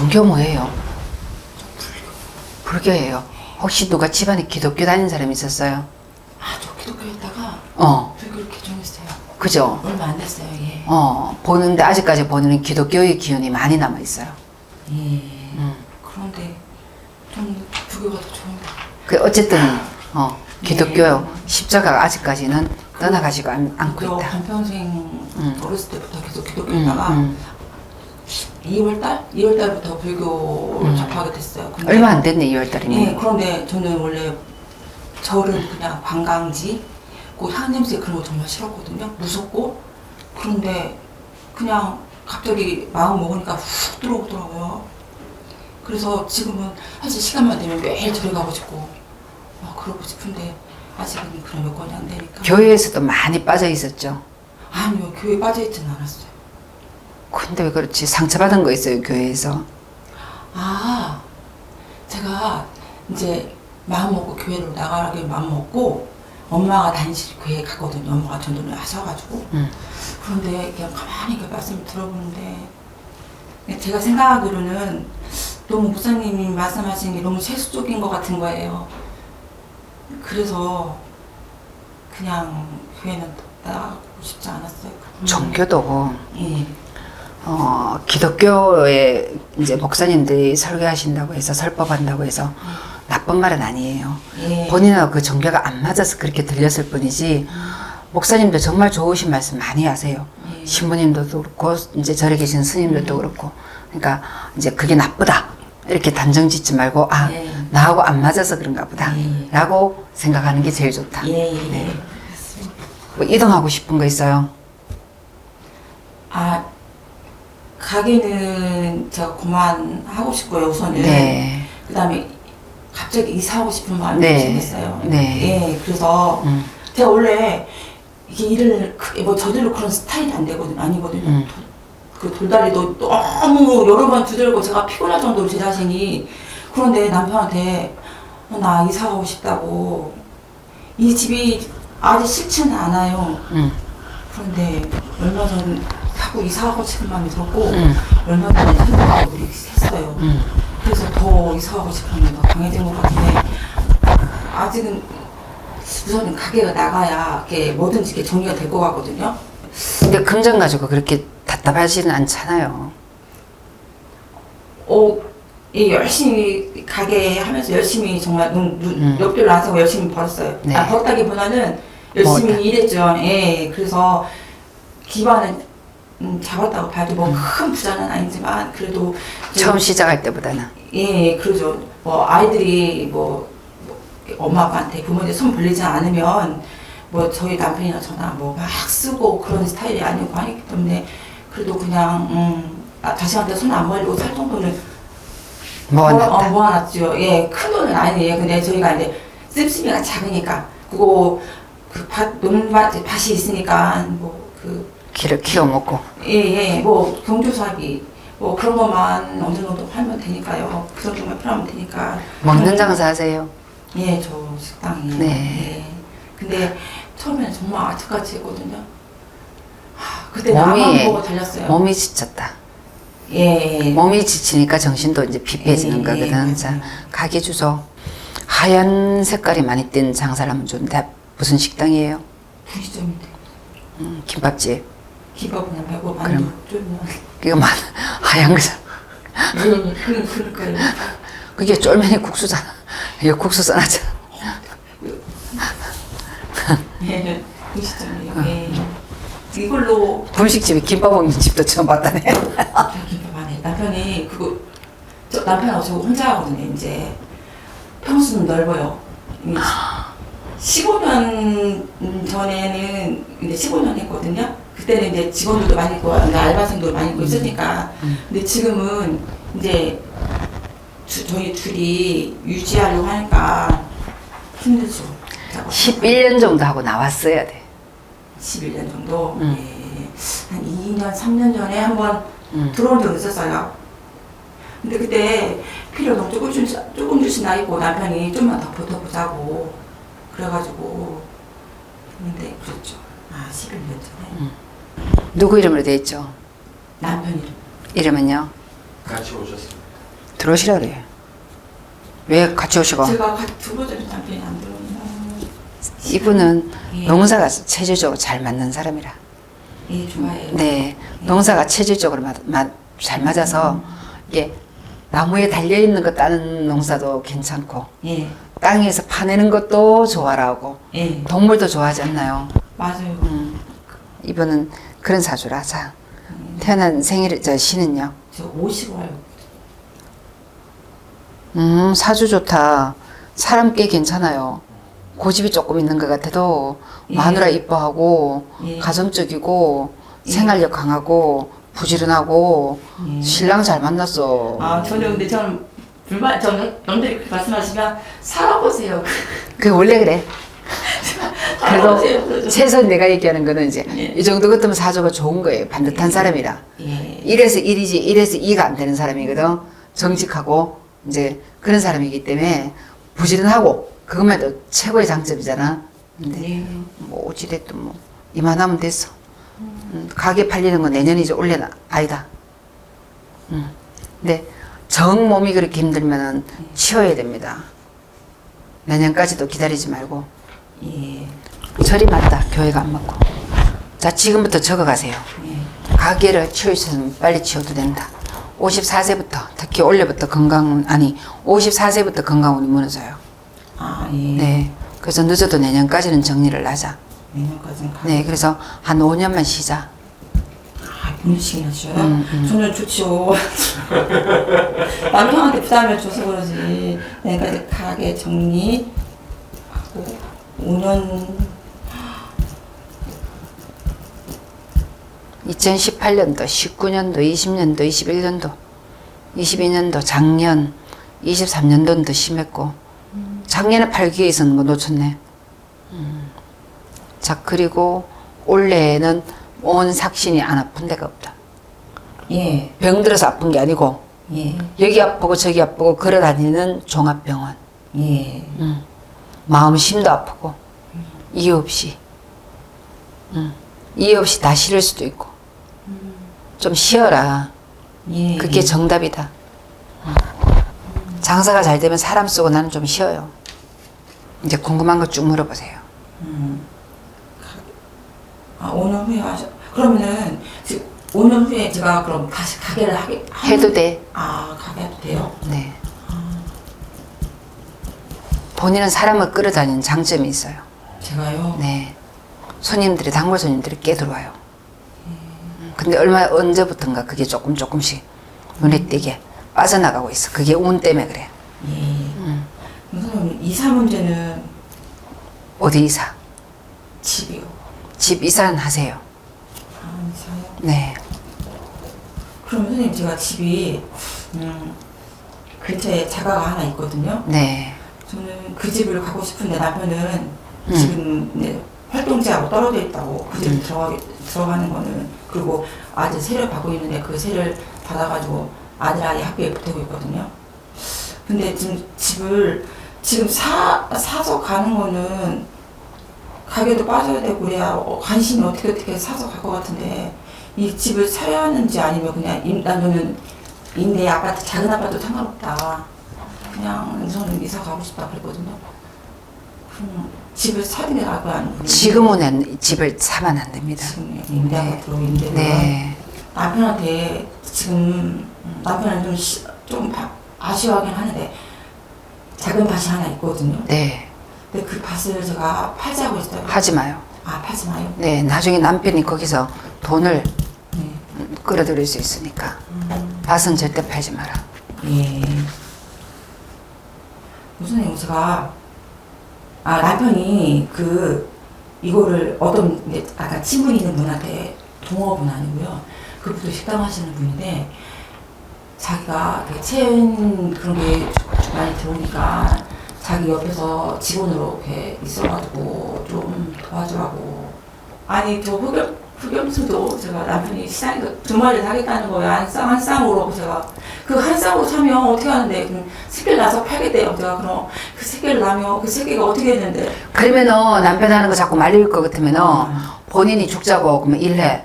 종교 뭐예요? 불교예요. 혹시 누가 집안에 기독교 다니는 사람 있었어요? 아, 저 기독교였다가 어, 불교를 개종했어요. 그죠? 얼마 안 됐어요, 예. 어, 보는데 아직까지 보는 기독교의 기운이 많이 남아 있어요. 예. 음. 그런데 좀 불교가 더 좋은데. 그 어쨌든 어, 기독교 네. 십자가가 아직까지는 떠나가지고 않, 그 있다. 반평생 음. 어렸을 때부터 계속 음, 기독교였다가 음. 2월달? 2월달부터 불교를 음. 접하게 됐어요. 근데 얼마 안 됐네 2월달이면. 예, 그런데 저는 원래 절은 그냥 관광지, 그 향냄새 그런 거 정말 싫었거든요. 무섭고. 그런데 그냥 갑자기 마음 먹으니까 훅 들어오더라고요. 그래서 지금은 사실 시간만 되면 매일 절에 가고 싶고, 막 그러고 싶은데 아직은 그런 여건이 안 되니까. 교회에서도 많이 빠져 있었죠. 아니요, 교회 빠져있지는 않았어요. 근데 왜 그렇지? 상처받은 거 있어요 교회에서. 아, 제가 이제 마음 먹고 교회로 나가게 마음 먹고 엄마가 다니실 교회에 갔거든요. 엄마가 전도를 하셔가지고. 음. 그런데 그냥 가만히 그 말씀을 들어보는데 제가 생각하기로는 너무 목사님이 말씀하신 게 너무 세수적인 것 같은 거예요. 그래서 그냥 교회는 나가고 싶지 않았어요. 종교도 예. 어, 기독교에 이제 목사님들이 설교하신다고 해서 설법한다고 해서 나쁜 말은 아니에요. 예. 본인하고 그 종교가 안 맞아서 그렇게 들렸을 뿐이지 목사님도 정말 좋으신 말씀 많이 하세요. 예. 신부님도 그렇고 이제 절에 계신 스님들도 그렇고 그러니까 이제 그게 나쁘다 이렇게 단정 짓지 말고 아 예. 나하고 안 맞아서 그런가 보다 예. 라고 생각하는 게 제일 좋다. 예, 예. 네. 뭐 이동하고 싶은 거 있어요? 아 가게는 제가 그만하고 싶고요 우선은. 네. 그 다음에 갑자기 이사하고 싶은 마음이 네. 생겼어요. 네. 예 그래서 음, 제가 원래 이게 일을 크게 뭐 저절로 그런 스타일이 안 되거든요. 아니거든요. 음. 그 돌다리도 너무 여러 번 두들고 제가 피곤할 정도로 제 자신이. 그런데 남편한테 어, 나 이사가고 싶다고. 이 집이 아직 싫지는 않아요. 음, 그런데 얼마 전 자꾸 이사하고 싶은 마음이 들었고 음, 얼마 전에 생각하고 했어요. 음. 그래서 더 이사하고 마음이 더 강해진 것 같은데 아직은 우선은 가게가 나가야 이게 뭐든지 이게 정리가 될 것 같거든요. 근데 금전 가지고 그렇게 답답하지는 않잖아요. 어, 이 열심히 가게 하면서 열심히 정말 눈, 눈, 음. 옆뒤로 안 서고 열심히 벌었어요. 네. 아, 벌었다기보다는 열심히 먹었다. 일했죠. 예, 그래서 기반은 음, 잡았다고 봐도 뭐 큰 부자는 아니지만 그래도 좀- 처음 시작할 때보다는. 예, 그러죠. 뭐 아이들이 뭐, 뭐 엄마 아빠한테 부모님 손 벌리지 않으면 뭐 저희 남편이나 저나 뭐 막 쓰고 그런 스타일이 아니고 하기 때문에 그래도 그냥 음, 아, 자식한테 손 안 벌리고 살 정도는 모아놨다. 어, 모아놨죠. 예, 큰 돈은 아니에요. 근데 저희가 이제 씀씀이가 작으니까 그거 그 밭, 논밭 밭이 있으니까 뭐그 키를 키워 먹고. 예, 예, 뭐 경조사비 뭐 그런 것만 어느 정도 팔면 되니까요. 그 정도만 필요하면 되니까. 먹는 장사 하세요. 예, 저 식당이에요. 네. 예. 근데 처음에는 정말 아직까지 했거든요. 하, 그때 몸이- 나만 보고 달렸어요. 몸이 지쳤다. 예. 몸이 지치니까 정신도 이제 피폐해지는 예, 예, 거거든. 맞아요. 자, 가게 주소. 하얀 색깔이 많이 띈 장사를 하면 좋은데 무슨 식당이에요? 분식점인데 음, 김밥집. 기밥은 말고 만두 그럼. 쫄면. 그게 많 하얀 거. 예, 그 그러니까요. 그게 쫄면이 국수잖아. 이거 국수 써놨잖아. 예, 분식점이에요. 예. 이걸로 분식집에 김밥 먹는 집도 처음 봤다네. 남편 김밥 안 해. 남편이 그거 저 남편하고 저 혼자 하거든요. 이제 평수는 넓어요. 이미 15년 전에는 이제 15년 했거든요. 그때는 이제 직원들도 많이 있고 알바생도 많이 있고 있으니까. 음. 근데 지금은 이제 두- 저희 둘이 유지하려고 하니까 힘들죠. 11년 정도 하고 나왔어야 돼. 11년 정도. 음. 예. 한 2년, 3년 전에 한번 음. 들어온 적 있었어요. 근데 그때 필요 너무 조금 주 조금 주신 나이고 남편이 좀만 더 버텨보자고 그래가지고 근데 그랬죠. 아 11년 전에 누구 이름으로 돼 있죠? 남편 이름 이름은요? 같이 오셨습니다. 들어오시라 그래. 왜 같이 오시고? 제가 가- 두 번째 남편이 안 들어오나. 이분은 예. 농사가 체질적으로 잘 맞는 사람이라. 예, 좋아해요. 네, 농사가 체질적으로 맞, 맞, 잘 맞아서 이게 나무에 달려 있는 거 따는 농사도 괜찮고 예, 땅에서 파내는 것도 좋아라고 예, 동물도 좋아하지 않나요? 맞아요. 음, 이분은 그런 사주라. 자, 태어난 생일 저 시는요. 저 50월. 음, 사주 좋다. 사람 꽤 괜찮아요. 고집이 조금 있는 것 같아도 예. 마누라 이뻐하고 예. 가정적이고 예. 생활력 강하고 부지런하고 예. 신랑 잘 만났어. 아, 저는 근데 저는 불만, 저는 남들이 그렇게 말씀하시면 살아보세요. 그게 원래 그래. 그래도 최소한 내가 얘기하는 거는 이제 예. 이 정도 같으면 사주가 좋은 거예요. 반듯한 사람이라. 예, 이래서 일이지 이래서 이가 안 되는 사람이거든. 정직하고 이제 그런 사람이기 때문에 부지런하고 그것만 도 최고의 장점이잖아. 근데 네. 뭐 어찌됐든 뭐 이만하면 됐어. 음, 가게 팔리는 건 내년이죠. 올해는 아니다. 음. 근데 정 몸이 그렇게 힘들면은 치워야 됩니다. 내년까지도 기다리지 말고 예, 절이 맞다. 교회가 안 맞고. 자 지금부터 적어가세요. 예. 가게를 치우시면 빨리 치워도 된다. 54세부터 특히 올해부터 건강 아니 54세부터 건강운이 무너져요. 아, 예. 네. 그래서 늦어도 내년까지는 정리를 하자. 내년까지는 가. 네. 그래서 한 5년만 쉬자. 아, 본인식이 하셔요? 음, 저는 좋죠. 남편한테 부담을 줘서 그러지. 내가 이제 가게 정리하고 5년 2018년도, 19년도, 20년도, 21년도, 22년도, 작년, 23년도는 더 심했고, 작년에 8기에 있었는 거 놓쳤네. 음. 자, 그리고 올해는 온 삭신이 안 아픈 데가 없다. 예, 병 들어서 아픈 게 아니고, 예, 여기 아프고 저기 아프고 걸어 다니는 종합병원. 예. 음. 마음 심도 아프고, 이유 없이. 음. 이유 없이 다 싫을 수도 있고. 좀 쉬어라. 예. 그게 정답이다. 음. 장사가 잘 되면 사람 쓰고 나는 좀 쉬어요. 이제 궁금한 거 쭉 물어보세요. 음. 아, 5년 후에 하셔. 그러면은 지금 5년 후에 제가 그럼 다시 가게를 하게 하는- 해도 돼. 아, 가게 해도 돼요? 네. 본인은 사람을 끌어다니는 장점이 있어요. 제가요. 네. 손님들이 단골 손님들이 꽤 들어와요. 음, 근데 얼마 언제부턴가 그게 조금 조금씩 눈에 띄게 빠져나가고 있어. 그게 운 때문에 그래. 예. 음. 선생님 이사 문제는 어디 이사? 집이요. 집 이사는 하세요. 아, 이사요? 네. 그럼 선생님 제가 집이 음, 근처에 자가가 하나 있거든요. 네. 저는 그 집을 가고 싶은데 남편은 음. 지금 이제 활동지하고 떨어져 있다고 그 집 음. 들어가 들어가는 거는 그리고 아직 세를 받고 있는데 그 세를 받아가지고 아들 아이 학교에 보내고 있거든요. 근데 지금 집을 지금 사 사서 가는 거는 가게도 빠져야 되고 그래야 어, 관심이 어떻게 어떻게 사서 갈 것 같은데 이 집을 사야 하는지 아니면 그냥 임, 나는 임대 아파트 작은 아파트 상관없다. 그냥 저는 이사 가고 싶다 그랬거든요. 그럼 집을 거야 아니면 지금은 집을 사면 안 됩니다. 지금 임대 아파트로 임대 네. 남편한테 지금 남편은 좀, 시, 좀 바- 아쉬워하긴 하는데 작은 밭이 하나 있거든요. 네. 근데 그 밭을 제가 팔자고 했어요. 하지 마요. 아 팔지 마요. 네. 나중에 남편이 거기서 돈을 네. 끌어들일 수 있으니까. 밭은 절대 팔지 마라. 예. 무슨 제가 아 남편이 그 이거를 어떤 아까 친분 있는 분한테 동업은 아니고요. 그분도 식당 하시는 분인데 자기가 그 체인 그런 게 많이 들어오니까 자기 옆에서 직원으로 이렇게 있어가지고 좀 도와주라고. 아니 저 흑염 흑염수도 제가 남편이 시장에서 두 마리 사겠다는 거예요. 한 쌍 한 쌍으로 제가 그 한 쌍으로 사면 어떻게 하는데 그럼 새끼를 낳아서 팔겠대요. 제가 그럼 그 새끼를 낳으면 그 새끼가 어떻게 했는데 그러면은 남편 하는 거 자꾸 말릴 것 같으면은 음. 본인이 죽자고 그러면 일해.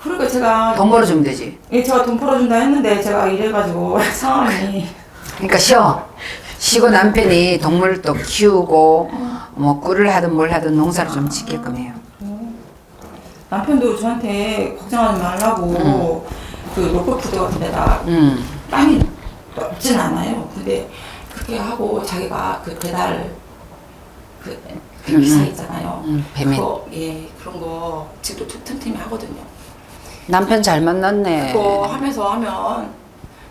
그러니까 제가 돈 벌어주면 되지. 예, 제가 돈 벌어준다 했는데 제가 이래가지고 상황이 그러니까 쉬어. 쉬고 남편이 동물도 키우고 뭐 꿀을 하든 뭘 하든 농사를 좀 짓게끔 해요. 남편도 저한테 걱정하지 말라고 그 로컬푸드 같은 데다 음. 땅이 넓진 않아요. 근데 그렇게 하고 자기가 그 배달 그 음, 기사 음. 있잖아요. 음, 배민. 그거 예 그런 거 지금도 틈틈이 하거든요. 남편 잘 만났네. 그거 하면서 하면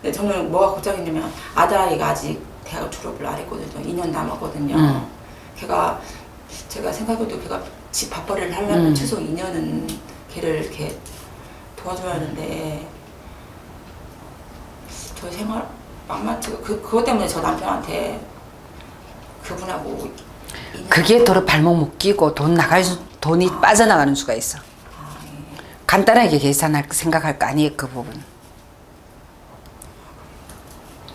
근데 저는 뭐가 걱정이냐면 아들아이가 아직 대학 졸업을 안 했거든요. 2년 남았거든요. 음. 걔가 제가 생각해도 걔가 집 밥벌이를 하려면 음. 최소 2년은 걔를 이렇게 도와줘야 하는데 저 생활 만만치 그 그것 때문에 저 남편한테 그분하고 그게 도로 발목 묶이고 돈 나갈 수, 돈이 빠져나가는 수가 있어. 아, 예. 간단하게 계산할 생각할 거 아니에요 그 부분.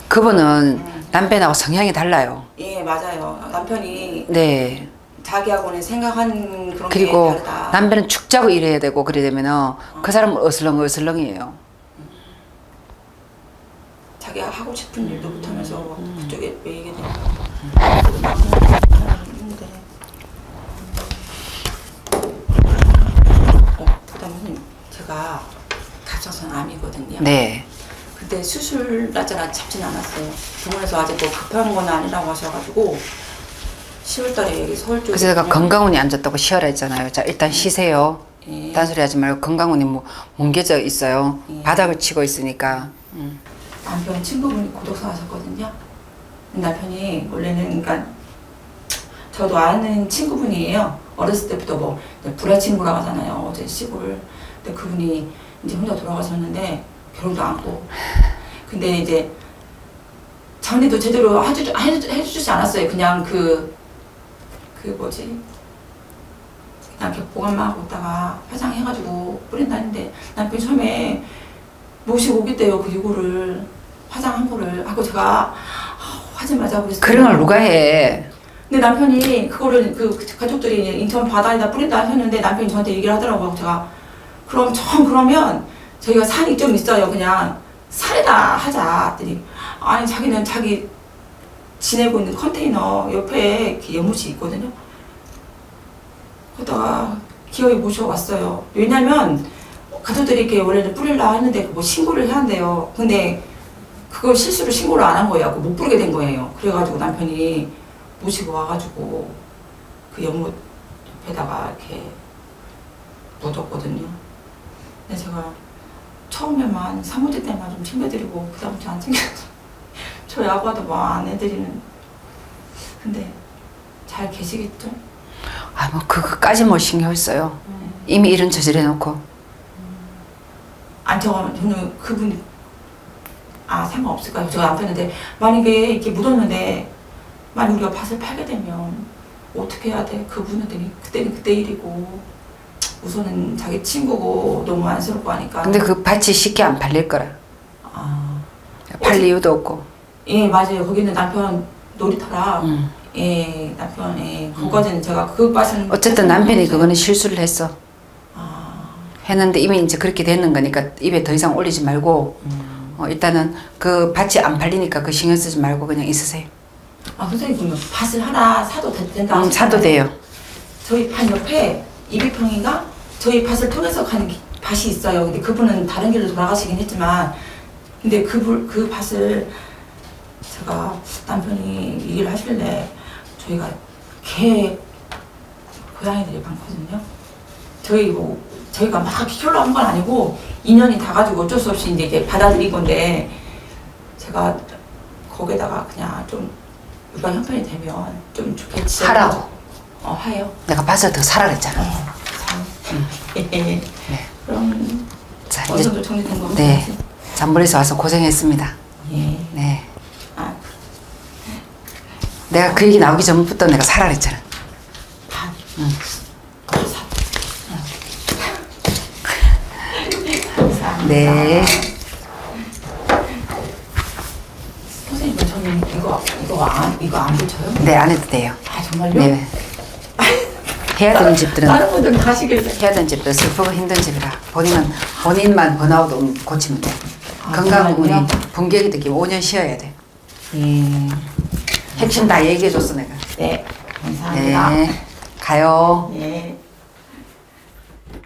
그분은 남편하고 성향이 달라요. 예 맞아요 남편이 네. 자기하고는 생각하는 그런 그리고 게 다르다. 남편은 죽자고 일해야 되고 그래 되면은 그 사람은 어슬렁 어슬렁이에요. 자기가 하고 싶은 일도 못하면서 음. 그쪽에 왜 어, 제가 갑상선 암이거든요. 네. 근데 수술 날짜는 잡진 않았어요. 병원에서 아직 뭐 급한 건 아니라고 하셔가지고 10월달에 여기 서울 쪽에 그래서 제가 건강운이 안 좋다고 쉬어라 했잖아요. 자 일단 쉬세요. 예. 딴소리 하지 말고 건강운이 뭐 뭉개져 있어요. 예. 바닥을 치고 있으니까. 음. 남편 친구분이 고독사 하셨거든요. 남편이 원래는 그러니까 저도 아는 친구분이에요. 어렸을 때부터 뭐 불알 친구라고 하잖아요. 어제 시골. 근데 그분이 이제 혼자 돌아가셨는데 결혼도 안 하고. 근데 이제 장례도 제대로 해주, 해주지 않았어요. 그냥 그, 그 뭐지. 그냥 이렇게 보관만 하고 있다가 화장해가지고 뿌린다는데 남편이 처음에 모시고 오겠대요. 그 이거를 화장 한 거를 하고 제가 아, 하지 말자고 그랬어요. 그런 걸 누가 해? 근데 남편이 그거를 그 가족들이 이제 인천 바다에다 뿌린다 하셨는데 남편이 저한테 얘기를 하더라고요. 제가 그럼 전 그러면 저희가 산이 좀 있어요. 그냥 산에다 하자. 했더니 아니 자기는 자기 지내고 있는 컨테이너 옆에 연못이 있거든요. 거기다가 기어이 모셔왔어요. 왜냐면 가족들이 이렇게 원래는 뿌리려 했는데 뭐 신고를 해야 한대요. 근데 그걸 실수로 신고를 안 한 거예요. 못 부르게 된 거예요. 그래가지고 남편이 모시고 와가지고 그 연못 옆에다가 이렇게 묻었거든요. 근데 제가 처음에만 사무실 때만 좀 챙겨드리고 그다음부터 안 챙겨서 저 야구하도 뭐안 해드리는 근데 잘 계시겠죠? 아 뭐 그거까지 뭘 신경 써요. 이미 일은 저질해 놓고. 안 저가 저는 그분이 아 상관없을까요? 제가 남편한테 만약에 이렇게 묻었는데 만약 우리가 밭을 팔게 되면 어떻게 해야 돼? 그분한테 그때는 그때 일이고 우선은 자기 친구고 너무 안쓰럽고 하니까 근데 그 밭이 쉽게 안 팔릴 거라. 아, 팔 이유도 없고. 예 맞아요 거기는 남편 놀이터라 음. 예 남편 예 그거까지는 제가 그 밭은 어쨌든 남편이 그거는 실수를 했어. 아, 했는데 이미 이제 그렇게 되는 거니까 입에 더 이상 올리지 말고 어, 일단은 그 밭이 안 팔리니까 그 신경 쓰지 말고 그냥 있으세요. 아 선생님 그러면 밭을 하나 사도 되- 된다 음, 사도 하셨잖아요. 돼요. 저희 밭 옆에 200평인가 저희 밭을 통해서 가는 기- 밭이 있어요. 근데 그분은 다른 길로 돌아가시긴 했지만 근데 그분 그 밭을 제가 남편이 얘기를 하실래 저희가 개 고양이들이 많거든요. 저희 뭐 저희가 막 키우려고 한 건 아니고 인연이 다 가지고 어쩔 수 없이 이제 이게 받아들인 건데 제가 거기다가 그냥 좀 육아 형편이 되면 좀 좋겠지. 하라고. 어 하요. 내가 밭을 더 사라 그랬잖아. 네. 그럼 자 어느 이제 정도 정리된 거 네. 같아요. 잠버리에서 와서 고생했습니다. 예. 네. 내가 그 얘기 나오기 전부터 내가 살아 그랬잖아. 응. 네. 이거 안 붙여요? 네, 안 해도 돼요. 아, 정말요? 네. 해야 되는 집들은 다른 분들은 가시길래 해야 되는 집들 슬프고 힘든 집이라 본인은 본인만 번아웃 고치면 돼. 아, 건강 정말요? 운이 분격이 되기 5년 쉬어야 돼. 예. 핵심 다 얘기해줬어 내가. 네. 감사합니다. 네. 가요. 네.